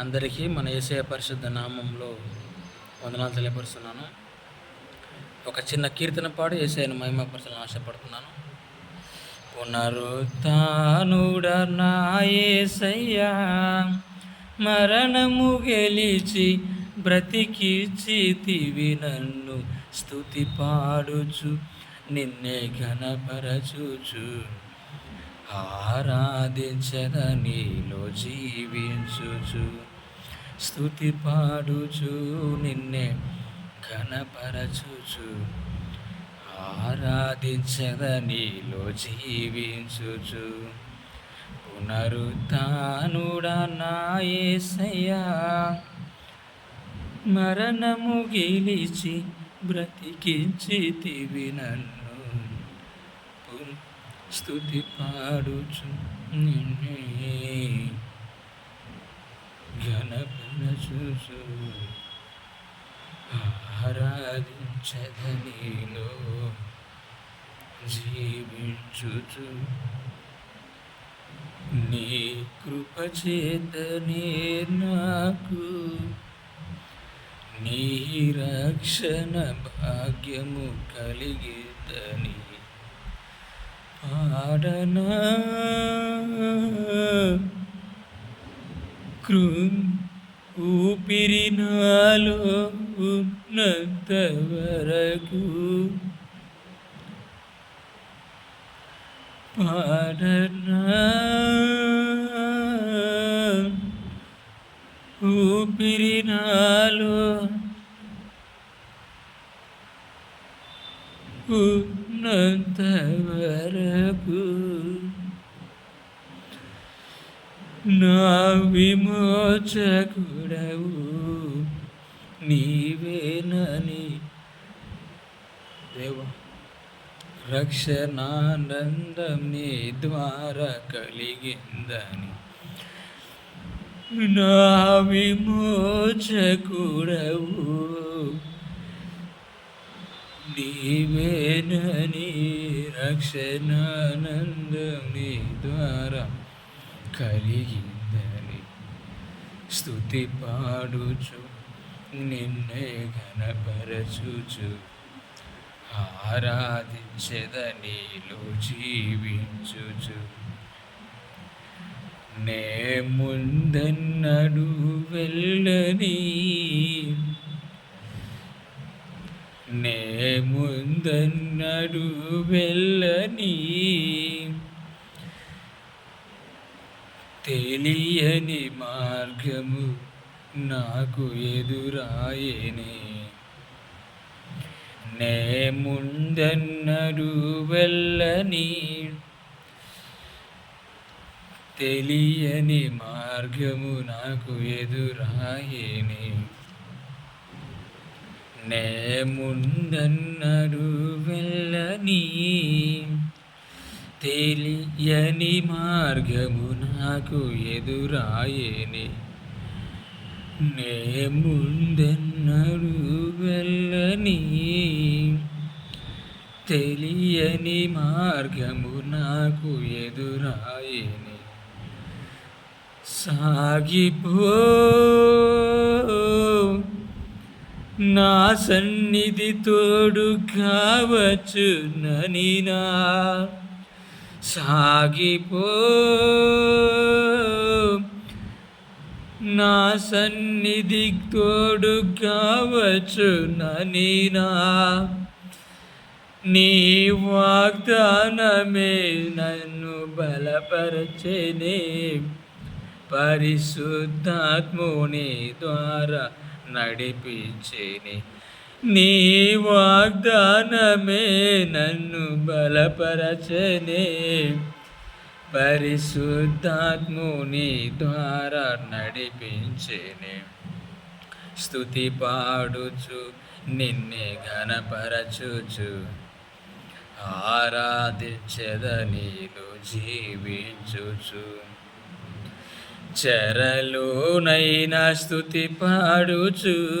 అందరికీ మన ఏసయ పరిశుద్ధ నామంలో వందనాలు తెలియపరుస్తున్నాను. ఒక చిన్న కీర్తన పాడు ఏసైన మహిమపరచాలని ఆశపడుతున్నాను. పునరుత్నుడ నా ఏసయ్యా మరణము గెలిచి బ్రతికి చితివి నన్ను స్తుతి పాడుచు నిన్నే ఘనపరచుచు. ఆరాధించద నీలో జీవించుచు. స్థుతి పాడుచు నిన్నే ఘనపరచుచు ఆరాధించద నీలో జీవించుచు. పునరుత్నుడా నా యేసయ్యా మరణము గెలిచి బ్రతికించితివి నన్ను. స్థుతి పాడుచు నిన్నే ఘనపరచుచు ఆరాధించదనిలో జీవించుచు. నీ కృపచేతనే నాకు నీ రక్షణ భాగ్యము కలిగితని పాడనా కృ ఊపిరి నాలో ఉన్నంత వరకు పాడనా? ఊపిరి నాలో ఉన్నంత వరకు నా విమోచకుడవు. నీవేనని దేవా రక్షణానందం నీ ద్వారా కలిగిందని. నా విమోచకుడవు. నీవేనని రక్షణానందం నీ ద్వారా కలిగిందని స్థుతి పాడుచు నిన్నే ఘనపరచుచు ఆరాధించదనిలో జీవించుచు నే ముందన్నడు వెళ్ళని నే ముందన్నడు వెళ్ళని. తెలియని మార్గము నాకు ఎదురాయనే. నే ముందన్నరు వెళ్ళని తెలియని మార్గము నాకు ఎదురాయనే. నే ముందన్నరు వెళ్ళని తెలియని మార్గము నాకు ఎదురాయేని. నే ముందెన్నడు వెళ్ళని. తెలియని మార్గము నాకు ఎదురాయేని. సాగిపో. నా సన్నిధి తోడు కావచ్చు ననినా సాగిపో. నా సన్నిధి తోడు కావచ్చు నీనా. నీ వాగ్దానమే నన్ను బలపరచనే. పరిశుద్ధాత్ముని ద్వారా నడిపించేనే. నీ వాగ్దానమే నన్ను బలపరచనే. పరిశుద్ధాత్ముని ద్వారా నడిపించేనే. స్థుతి పాడుచు నిన్నే ఘనపరచుచు. ఆరాధించద నీలో జీవించుచు. చెరలోనైనా స్థుతి పాడుచు.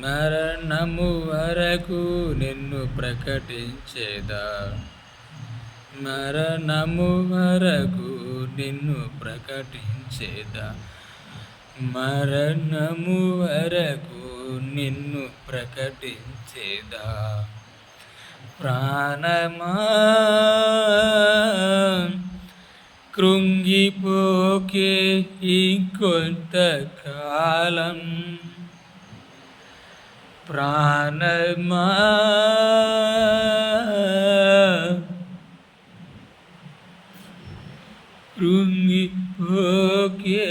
మరణము వరకు నిన్ను ప్రకటించేదా? మరణము వరకు నిన్ను ప్రకటించేదా? మరణము వరకు నిన్ను ప్రకటించేదా? ప్రాణమా? కృంగిపోకే ఇంకొంత కాలం ప్రాణమా కృంగిపోకే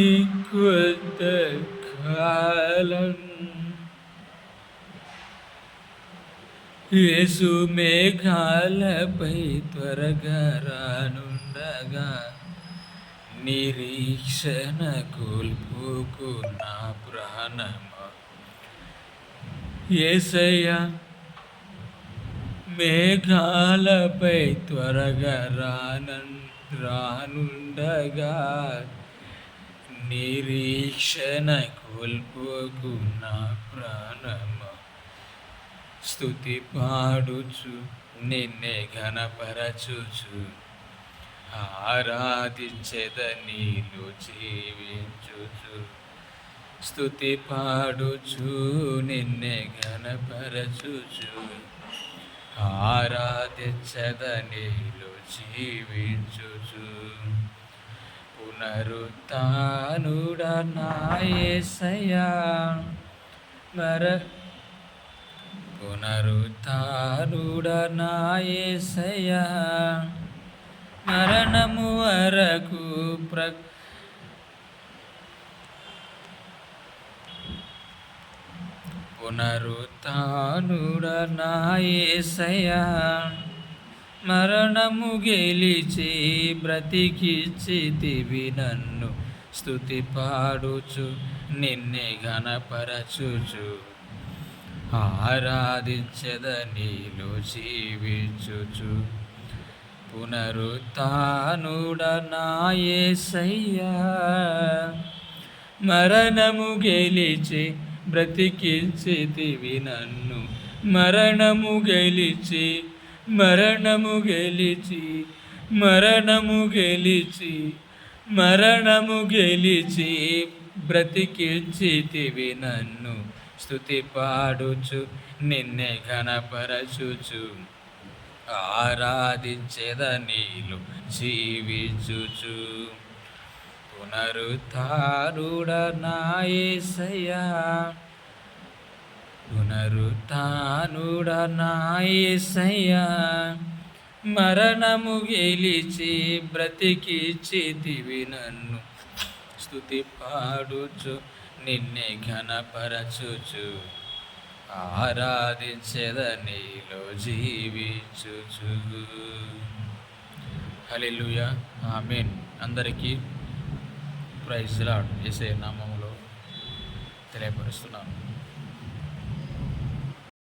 ఇంకొంత కాలం యేసు మేఘాలపై త్వరగా రానుండగా నిరీక్షణ కోల్పోకు నా ప్రాణమా? ఏసయ్యా మేఘాలపై త్వరగా రానన్ రానుండగా నిరీక్షణ కోల్పోకు నా ప్రాణమా? స్థుతి పాడుచు నిన్నే ఘనపరచుచు ఆరాధించెద నీలో జీవించుచు. స్థుతి పాడుచు నిన్నే ఘనపరచుచు. ఆరాధించెద నీలో జీవించుచు. పునరుత్నుడ నాయసయా మర పునరుత్నుడ నాయసయా మరణము వరకు ప్ర పునరుతానుడనాయేసయా మరణము గెలిచి బ్రతికిచ్చితివి నన్ను. స్థుతి పాడుచు నిన్నే గణపరచుచు ఆరాధించద నీలో జీవించుచు. పునరుత్నుడ నాయసయ్యా మరణము గెలిచి బ్రతికించితివి నన్ను. మరణము గెలిచి మరణము గెలిచి మరణము గెలిచి మరణము గెలిచి బ్రతికించితివి నన్ను. స్థుతి పాడుచు నిన్నే ఘనపరచుచు. ఆరాధించేద నీలు జీవించుచు. పునరుత్నుడ నాయసయా మరణము గెలిచి బ్రతికి చేతివి నన్ను. స్థుతి పాడుచు నిన్నే ఘనపరచుచు. ఆరాధించేద నీలో జీవించుచు. Hallelujah amen. అందరికీ ప్రైజ్ లాడ్. చేసే నామంలో తెలియపరుస్తున్నాను.